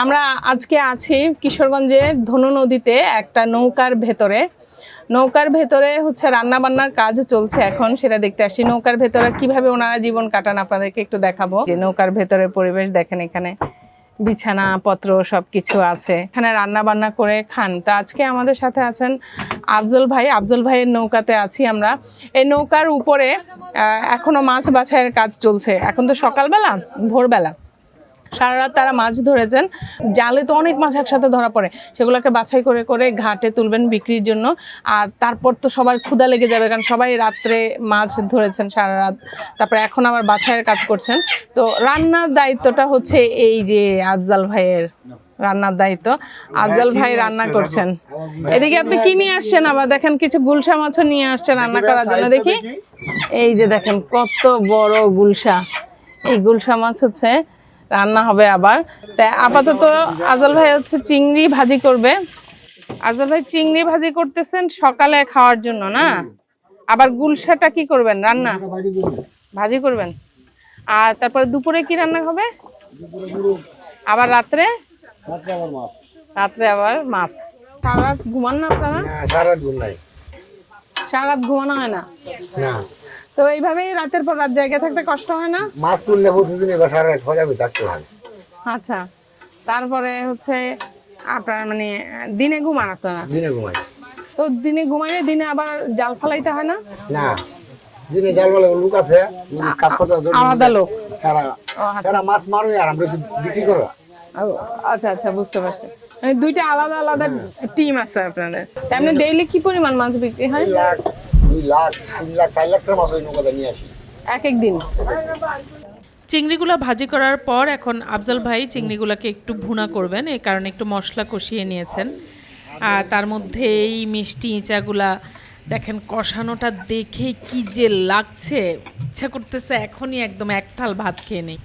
আমরা আজকে আছি কিশোরগঞ্জের ধনু নদীতে একটা নৌকার ভেতরে। নৌকার ভেতরে হচ্ছে রান্না বান্নার কাজ চলছে এখন, সেটা দেখতে আসি। নৌকার ভেতরে কীভাবে ওনারা জীবন কাটান আপনাদেরকে একটু দেখাবো। যে নৌকার ভেতরে পরিবেশ দেখেন এখানে, বিছানা, পত্র সব কিছু আছে। এখানে রান্না বান্না করে খান। তা আজকে আমাদের সাথে আছেন আফজল ভাই। আফজল ভাইয়ের নৌকাতে আছি আমরা। এই নৌকার উপরে এখনও মাছ বাছাইয়ের কাজ চলছে। এখন তো সকালবেলা, ভোরবেলা। সারা রাত তারা মাছ ধরেছেন। জালে তো অনেক মাছ একসাথে ধরা পড়ে। সেগুলোকে বাছাই করে করে ঘাটে তুলবেন বিক্রির জন্য। আর তারপর তো সবার ক্ষুদা লেগে যাবে কারণ সবাই রাত্রে মাছ ধরেছেন সারা রাত। তারপরে এখন আবার বাছাইয়ের কাজ করছেন। তো রান্নার দায়িত্বটা হচ্ছে এই যে আফজাল ভাইয়ের রান্নার দায়িত্ব। আফজাল ভাই রান্না করছেন। এদিকে আপনি কি নিয়ে আসছেন আবার? দেখেন কিছু গুলশা মাছও নিয়ে আসছেন রান্না করার জন্য। দেখি। এই যে দেখেন কত বড় গুলশা। এই গুলশা মাছ হচ্ছে রান্না হবে আবার। তাই আপাতত আজল ভাই হচ্ছে চিংড়ি ভাজি করবে। আজল ভাই চিংড়ি ভাজি করতেছেন সকালে খাওয়ার জন্য না? আবার গুলশাটা কি করবেন? রান্না? ভাজি করবেন। আর তারপরে দুপুরে কি রান্না হবে? আবার রাত্রে? রাত্রে আবার মাছ। সারা ঘুমান না আপনারা? সারা ঘুমানো হয় না। তো এইভাবেই রাতের পর রাত জায়গায় থাকতে কষ্ট হয় না? মাছ তুললে প্রতিদিন এবার সারা রাত সজাবে থাকতে হয় আচ্ছা তারপরে হচ্ছে আপনার মানে দিনে ঘুমান আপনারা? দিনে ঘুমাই। তো দিনে ঘুমাইলে দিনে আবার জাল ফালাইতে হয় না? না দিনে জাল বলে লোক আছে যদি কাজ করতে হয়, আলাদা লোক। তারা আচ্ছা। তারা মাছ মারবে আর আমরা বিক্রি করো। আচ্ছা আচ্ছা বুঝতে পারছি। মানে দুইটা আলাদা আলাদা টিম আছে আপনাদের। তেমনি ডেইলি কি পরিমাণ মাছ বিক্রি হয়? লাখ দুই লাখ তিন লাখ চার লাখ টাকা মাছ ওই নৌকাতে নিয়ে আসি। এক এক দিন। চিংড়িগুলো ভাজি করার পর এখন আফজল ভাই চিংড়িগুলোকে একটু ভুনা করবেন এই কারণে একটু মশলা কষিয়ে নিয়েছেন। আর তার মধ্যে এই মিষ্টি ইঁচাগুলা দেখেন কষানোটা দেখে কি যে লাগছে ইচ্ছা করতেছে এখনই একদম এক থাল ভাত খেয়ে নেই।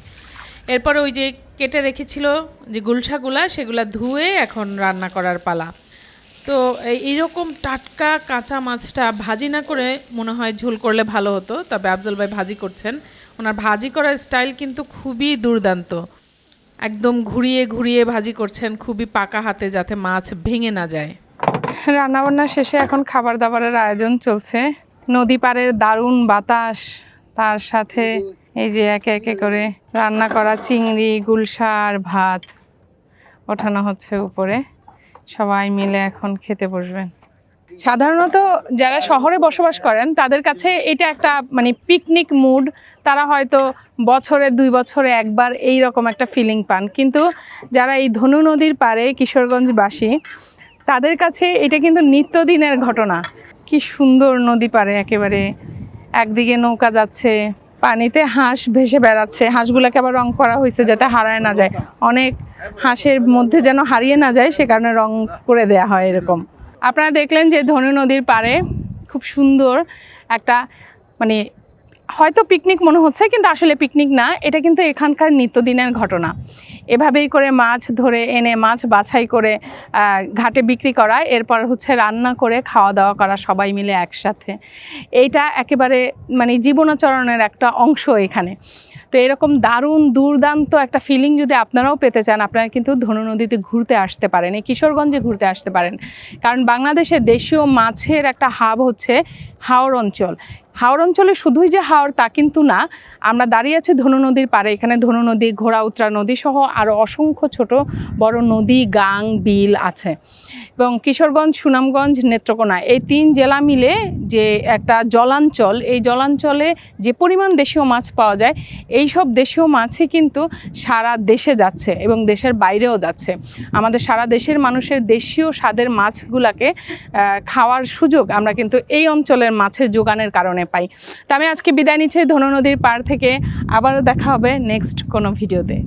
এরপরে ওই যে কেটে রেখেছিল যে গুলশাগুলা সেগুলা ধুয়ে এখন রান্না করার পালা। তো এই- এইরকম টাটকা কাঁচা মাছটা ভাজি না করে মনে হয় ঝোল করলে ভালো হতো, তবে আফজল ভাই ভাজি করছেন। ওনার ভাজি করার স্টাইল কিন্তু খুবই দুর্দান্ত। একদম ঘুরিয়ে ঘুরিয়ে ভাজি করছেন, খুবই পাকা হাতে যাতে মাছ ভেঙে না যায়। রান্নাবান্না শেষে এখন খাবার দাবারের আয়োজন চলছে। নদী পাড়ের দারুণ বাতাস, তার সাথে এই যে একে একে করে রান্না করা চিংড়ি গুলশা আর ভাত ওঠানো হচ্ছে উপরে। সবাই মিলে এখন খেতে বসবেন। সাধারণত যারা শহরে বসবাস করেন, তাদের কাছে এটা একটা মানে পিকনিক মুড তারা হয়তো বছরে দুই বছরে একবার এই রকম একটা ফিলিং পান। কিন্তু যারা এই ধনু নদীর পারে কিশোরগঞ্জবাসী, তাদের কাছে এটা কিন্তু নিত্যদিনের ঘটনা। কি সুন্দর নদী পারে একেবারে একদিকে নৌকা যাচ্ছে পানিতে হাঁস ভেসে বেড়াচ্ছে। হাঁসগুলোকে আবার রং করা হয়েছে যাতে হারায় না যায়। অনেক হাঁসের মধ্যে যেন হারিয়ে না যায়, সে কারণে রং করে দেয়া হয় এরকম। আপনারা দেখলেন যে ধনু নদীর পাড়ে খুব সুন্দর একটা মানে হয়তো পিকনিক মনে হচ্ছে, কিন্তু আসলে পিকনিক না। এটা কিন্তু এখানকার নিত্যদিনের ঘটনা। এভাবেই করে মাছ ধরে এনে, মাছ বাছাই করে ঘাটে বিক্রি করা, এরপর হচ্ছে রান্না করে খাওয়া দাওয়া করা সবাই মিলে একসাথে। এইটা একেবারে মানে জীবনাচরণের একটা অংশ এখানে। তো এরকম দারুণ, দুর্দান্ত একটা ফিলিং যদি আপনারাও পেতে চান, আপনারা কিন্তু ধনু নদীতে ঘুরতে আসতে পারেন, এই কিশোরগঞ্জে ঘুরতে আসতে পারেন। কারণ বাংলাদেশে দেশীয় মাছের একটা হাব হচ্ছে হাওর অঞ্চল। হাওর অঞ্চলে শুধুই যে হাওর তা কিন্তু না। আমরা দাঁড়িয়ে আছি ধনু নদীর পাড়ে। এখানে ধনু নদী, ঘোড়া উত্রা নদী সহ আরও অসংখ্য ছোট বড় নদী, গাং, বিল আছে। এবং কিশোরগঞ্জ, সুনামগঞ্জ, নেত্রকোনা এই তিন জেলা মিলে যে একটা জলাঞ্চল, এই জলাঞ্চলে যে পরিমাণ দেশীয় মাছ পাওয়া যায় এই সব দেশীয় মাছই কিন্তু সারা দেশে যাচ্ছে এবং দেশের বাইরেও যাচ্ছে। আমাদের সারা দেশের মানুষের দেশীয় স্বাদের মাছগুলাকে খাওয়ার সুযোগ আমরা কিন্তু এই অঞ্চলের মাছের যোগানের কারণে পাই তা আমি আজকে বিদায় নিচ্ছি ধনু নদীর পার থেকে। আবারও দেখা হবে নেক্সট কোনো ভিডিওতে